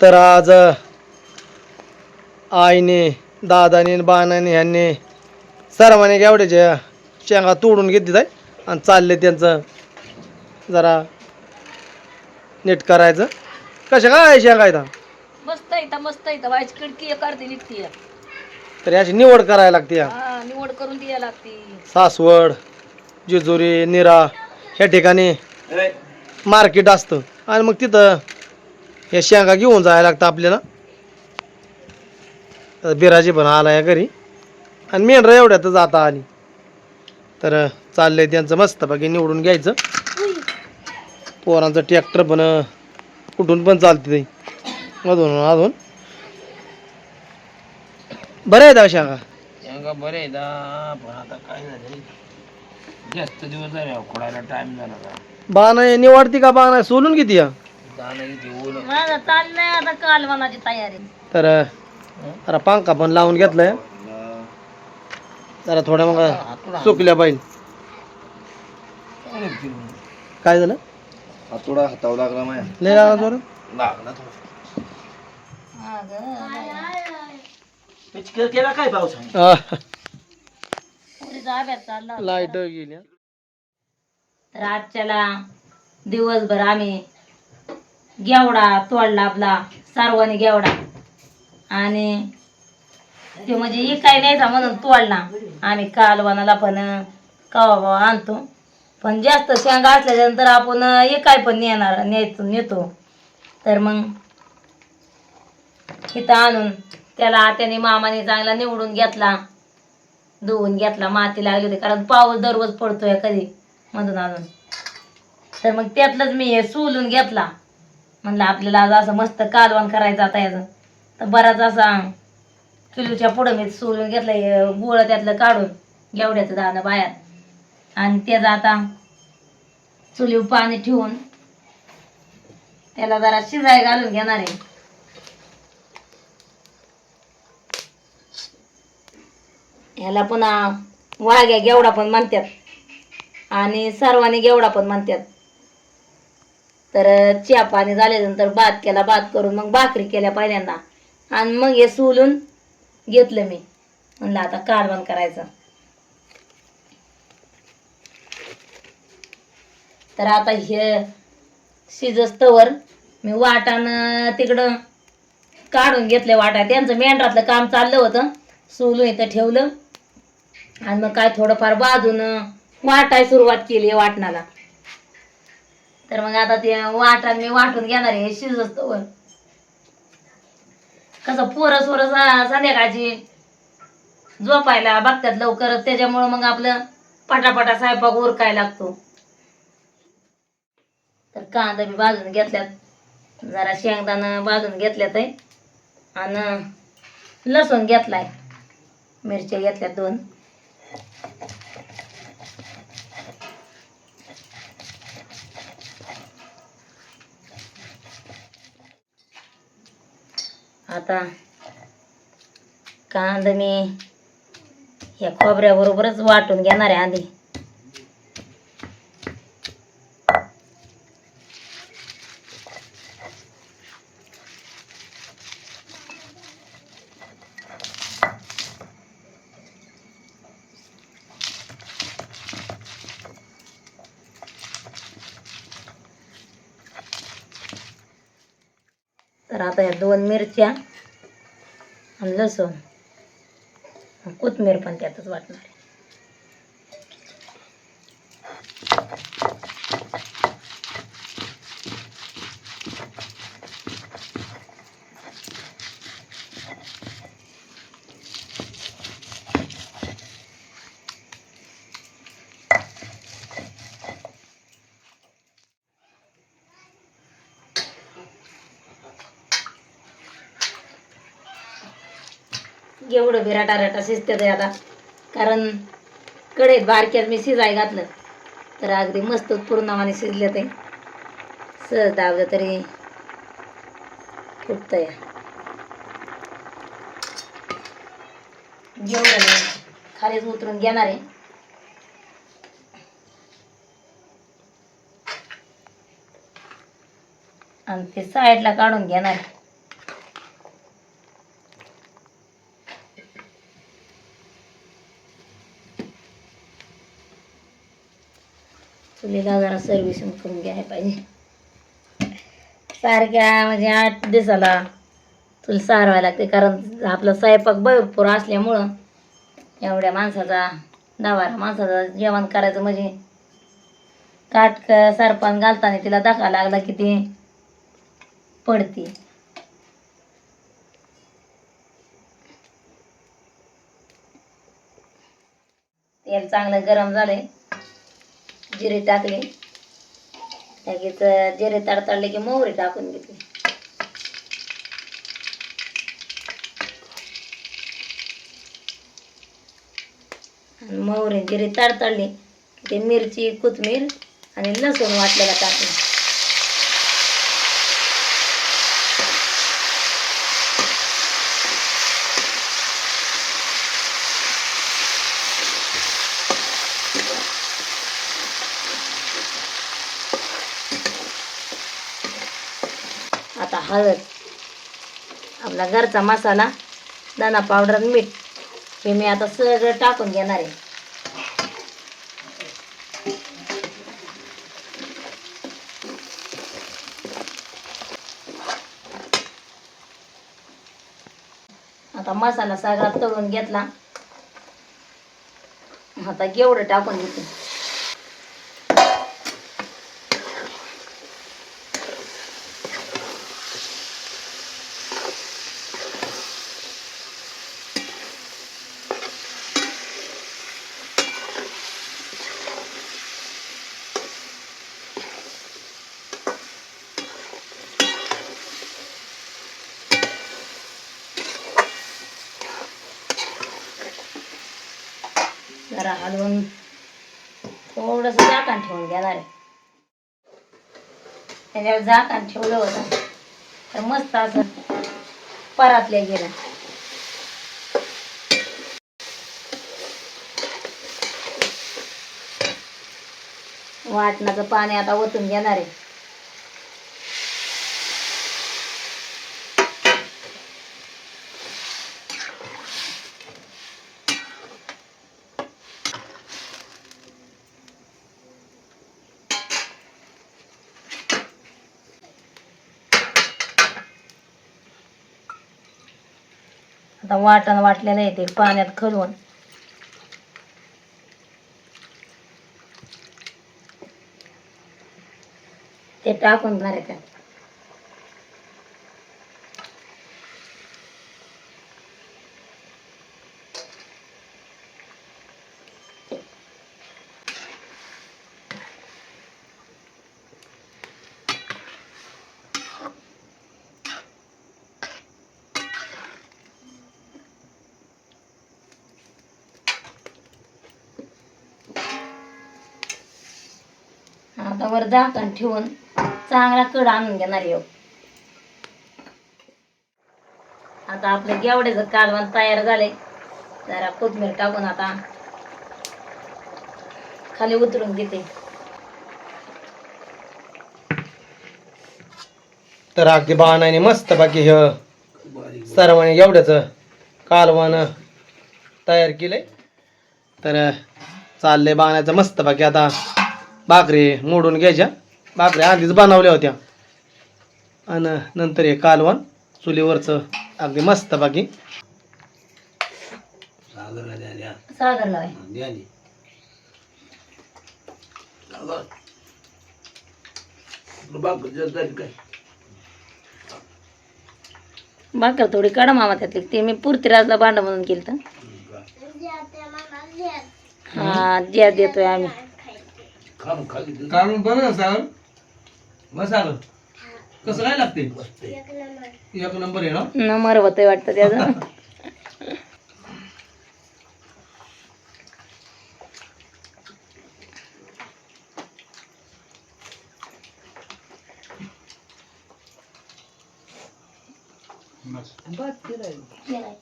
तर आज आईने दादाने आणि बाणाने ह्यांनी सर्वांनी एवढ्याच्या शेंगा तोडून घेतली आहे आणि चालले त्यांचं जरा नीट करायचं. कशा काय शेंगा आहेत? मस्त आहे मस्त आहे व्हायची खिडकी अर्धी निघती तरी अशी निवड करायला लागते या. हा निवड करून द्यायला लागती. सासवड जेजुरी निरा ह्या ठिकाणी मार्केट असतं. आणि मग तिथं हे शेंगा घेऊन जायला लागतं आपल्याला. बिराजी पण आला या घरी. आणि मेंढरा एवढ्यातच आता आली. तर चाललंय त्यांचं मस्त बाकी निवडून घ्यायचं. पोरांचं ट्रॅक्टर पण कुठून पण चालते ते. मधून अधून. बरं आहे शेंगा? शेंगा बरे दा पण आता काय झालं जास्त दिवस झाले खोडायला टाइम झाला. बाण निवडती का बाण सोलून किती या? माझं चाललंय आता तयारी. तर जरा पंखा पण लावून घेतलाय. जरा थोड्या मग सुकल्या पाहिजे. काय झालं? हातोडा हातावं लागला माया. लय लागला? लागला थोडा. हा केला काय पाऊस आह, पुरीचा अभ्यास चालला होता. लाइट गेली. हा. तर आजच्याला दिवसभर आम्ही गेवडा तोडला आपला सारवानी गेवडा. आणि ते म्हणजे इकाय न्यायचा म्हणून तोडला. आम्ही कालवानाला पण कवा आणतो. पण जास्त शेंगा असल्याच्यानंतर आपण इकाय पण नेणार न्यायचो नेतो. तर मग इथं आणून त्याला आत्याने मामाने चांगला निवडून घेतला. धुवून घेतला माती लागली होती कारण पाऊस दररोज पडतोय कधी मधून अजून तर मग त्यातलंच मी हे सोलून घेतला. म्हणलं आपल्याला आज असं मस्त कालवण करायचं आता याचं. तर बराच असा किलोच्या पुढं मी सोलून घेतलं गोळं त्यातलं काढून गेवड्याचं दाणं बाहेर. आणि त्याचं आता चुलीवर पाणी ठेवून त्याला जरा शिजाय घालून घेणार आहे. ह्याला पुन्हा वाघ्या गेवडा पण म्हणतात. आणि सर्वांनी गेवडा पण म्हणतात. तर चहा पाणी झाल्यानंतर भात केला भात करून मग भाकरी केल्या पहिल्यांदा. आणि मग हे सोलून घेतलं मी. म्हणलं आता कारवण करायचं. तर आता हे शिजस्तवर मी वाटान तिकडं काढून घेतले वाटा त्यांचं मेंढरातलं काम चाललं होतं. सोलून इथं ठेवलं. आणि मग काय थोडंफार बाजून वाटाय सुरुवात केली वाटणाला. तर मग आता ते वाटा मी वाटून घेणार आहे शिजस्तवर कसं पोरं सोरं संध्याकाळची झोपायला बघतात लवकर त्याच्यामुळं मग आपलं पटापटा स्वयंपाक उरकाय लागतो. तर कांदा बी भाजून घेतल्यात. जरा शेंगदाणा भाजून घेतल्यात आहे. आणि लसूण घेतलाय. मिरच्या घेतल्यात दोन. आता कांदा मी या खोबऱ्याबरोबरच वाटून घेणार आहे आधी. तर आता या दोन मिरच्या आणि लसूण. कोथमीर पण त्यातच वाटणार आहे. एवढं बी रटारटा ते आता. कारण कढईत बारक्यात मी शिजाय घातलं. तर अगदी मस्त पूर्णमाने शिजले ते. सहज दाबलं तरी फुटतंय. या जेवढं खालीच उतरून घेणार आहे. आणि ते साईडला काढून घेणार आहे. चुलीला जरा सर्व्हिसिंग करून घ्यायला पाहिजे. सारख्या म्हणजे आठ दिवसाला तुला सारवायला लागते. कारण आपला स्वयंपाक भरपूर असल्यामुळं एवढ्या माणसाचा दहा बारा जेवण करायचं म्हणजे काटक सरपान घालताना तिला धक्का लागला की ती पडते. तेल चांगलं गरम झालंय. जिरे टाकले. लगेच जिरे तडतडले की मोहरी टाकून घेतली. आणि मोहरी जिरे तडतडली. ते मिरची कोथमीर आणि लसूण वाटलेला टाकले आता हळद. आपला घरचा मसाला दाना पावडर आणि मीठ. हे मी आता सगळं टाकून घेणार आहे. आता मसाला सगळा तळून घेतला. आता केवढं टाकून घेते. जरा हलवून थोडस झाकण ठेवून घेणार आहे. त्याच्यावर झाकण ठेवलं होतं. तर मस्त असं परातल्या गेलं. वाटणाचं पाणी आता ओतून घेणार आहे. आता वाटण वाटलेलं आहे ते पाण्यात खलवून ते टाकून घेणार आता वर झाकण ठेवून चांगला कड आणून घेणार येऊ हो. आता आपलं गेवड्याचं कालवण तयार झाले जरा कोथमीर टाकून आता खाली उतरून घेते. तर अगदी बाणाने मस्त बाकी हे सर्वांनी एवढ्याच कालवण तयार केलंय. तर चाललंय बाणाचं मस्त बाकी आता. भाकरी मोडून घ्यायच्या. भाकरी आधीच बनवल्या होत्या. आणि नंतर हे कालवण चुलीवरचं अगदी मस्त बाकी. सागरला द्या द्या. द्या भाकर थोडी काढा मामा त्यातली. ते मी पुरतीराजला भांड म्हणून केलं तर हा ज्या देतोय आम्ही. खा मग खा किती कालवण बरं सागर मसाला कसं काय लागते मस्त आहे. एक नंबर आहे ना? नंबर होतोय वाटतं त्याचं. केलाय.